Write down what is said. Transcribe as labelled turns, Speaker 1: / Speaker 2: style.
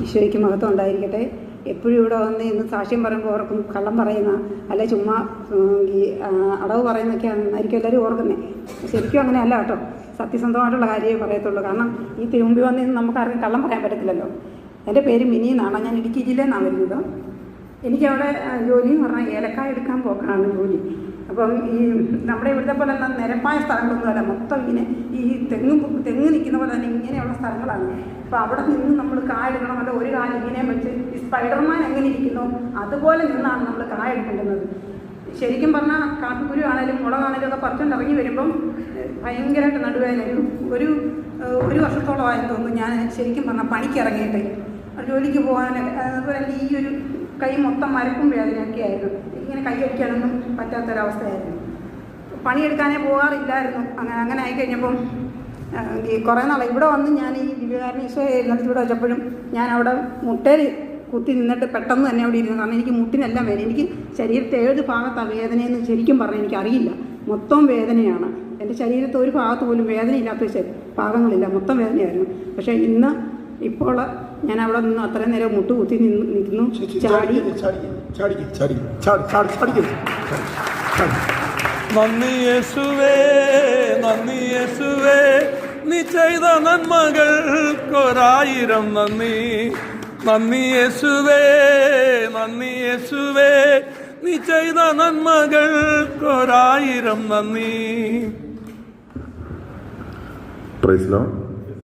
Speaker 1: ഈശോയ്ക്ക് മഹത്വം ഉണ്ടായിരിക്കട്ടെ എപ്പോഴും ഇവിടെ വന്ന് ഇന്ന് സാക്ഷ്യം പറയുമ്പോൾ ഓർക്കും കള്ളം പറയുന്ന അല്ലെ ചുമ്മാ ഈ അടവ് അടവ് പറയുന്നൊക്കെയാണെന്നായിരിക്കും എല്ലാവരും ഓർക്കുന്നത് ശരിക്കും അങ്ങനെയല്ല കേട്ടോ. സത്യസന്ധമായിട്ടുള്ള കാര്യമേ പറയത്തുള്ളൂ. കാരണം ഈ തിരുമുമ്പിൽ വന്ന് ഇന്ന് നമുക്ക് ആർക്കും കള്ളം പറയാൻ പറ്റത്തില്ലല്ലോ. എന്റെ പേര് മിനി എന്നാണ്. ഞാൻ ഇടുക്കി ജില്ലയിൽ നിന്നാണ് വരുന്നത്. എനിക്കവിടെ ജോലി എന്ന് പറഞ്ഞാൽ ഏലക്കായ എടുക്കാൻ പോക്കാണ് ജോലി. അപ്പം ഈ നമ്മുടെ ഇവിടുത്തെ പോലെ നിരപ്പായ സ്ഥലങ്ങളൊന്നുമല്ല. മൊത്തം ഇങ്ങനെ ഈ തെങ്ങ് നിൽക്കുന്ന പോലെ തന്നെ ഇങ്ങനെയുള്ള സ്ഥലങ്ങളാണ്. അപ്പോൾ അവിടെ നിന്ന് നമ്മൾ കായെടുക്കണം. അല്ല ഒരു കാലം ഇങ്ങനെ വെച്ച് ഈ സ്പൈഡർമാൻ എങ്ങനെ ഇരിക്കുന്നു? അതുപോലെ നിന്നാണ് നമ്മൾ കായെടുക്കേണ്ടുന്നത് ശരിക്കും പറഞ്ഞാൽ കാപ്പിക്കുരു ആണേലും മുളകാണേലും ഒക്കെ പറിച്ചുകൊണ്ട് ഇറങ്ങി വരുമ്പം ഭയങ്കരമായിട്ട് നടുവേദന ഒരു ഒരു വർഷത്തോളം ആയി വർഷത്തോളമായി തോന്നുന്നു ഞാൻ ശരിക്കും പറഞ്ഞാൽ പണിക്ക് ഇറങ്ങിയിട്ട്. ജോലിക്ക് പോകാൻ അതുപോലെ ഈ ഒരു കൈ മൊത്തം മരക്കും വേദനയൊക്കെ ആയിരുന്നു. ഇങ്ങനെ കൈ അടിക്കാനൊന്നും പറ്റാത്തൊരവസ്ഥയായിരുന്നു. പണിയെടുക്കാനേ പോകാറില്ലായിരുന്നു. അങ്ങനെ അങ്ങനെ ആയിക്കഴിഞ്ഞപ്പം ഈ കുറേ നാളെ. ഇവിടെ വന്ന് ഞാൻ ഈ ദിവ്യകാരണ ഈശോ എഴുന്നേറ്റ് ഇവിടെ വെച്ചപ്പോഴും ഞാൻ അവിടെ മുട്ടയിൽ കുത്തി നിന്നിട്ട് പെട്ടെന്ന് തന്നെ അവിടെ ഇരുന്നു. കാരണം എനിക്ക് മുട്ടിനെല്ലാം വേദന. എനിക്ക് ശരീരത്തെ ഏത് ഭാഗത്താണ് വേദനയെന്ന് ശരിക്കും പറഞ്ഞാൽ എനിക്കറിയില്ല. മൊത്തം വേദനയാണ്. എന്റെ ശരീരത്തെ ഒരു ഭാഗത്ത് പോലും വേദനയില്ലാത്ത ഭാഗങ്ങളില്ല. മൊത്തം വേദനയായിരുന്നു. പക്ഷേ ഇന്ന് ഇപ്പോൾ ഞാൻ അവിടെ നിന്ന് അത്രയും നേരം മുട്ട് കുത്തി നിന്ന്. നിൽക്കുന്നു ചാടി
Speaker 2: ചാടി ചാടി ചാടി ചാടി ചാടി ചാടി.
Speaker 3: നന്ദി യേശുവേ. നന്ദി യേശുവേ നീ ചെയ്ത നന്മകൾക്കൊരായിരം നന്ദി. നന്ദി യേശുവേ നന്ദി യേശുവേ നീ ചെയ്ത നന്മകൾക്കൊരായിരം നന്ദി.
Speaker 2: Price law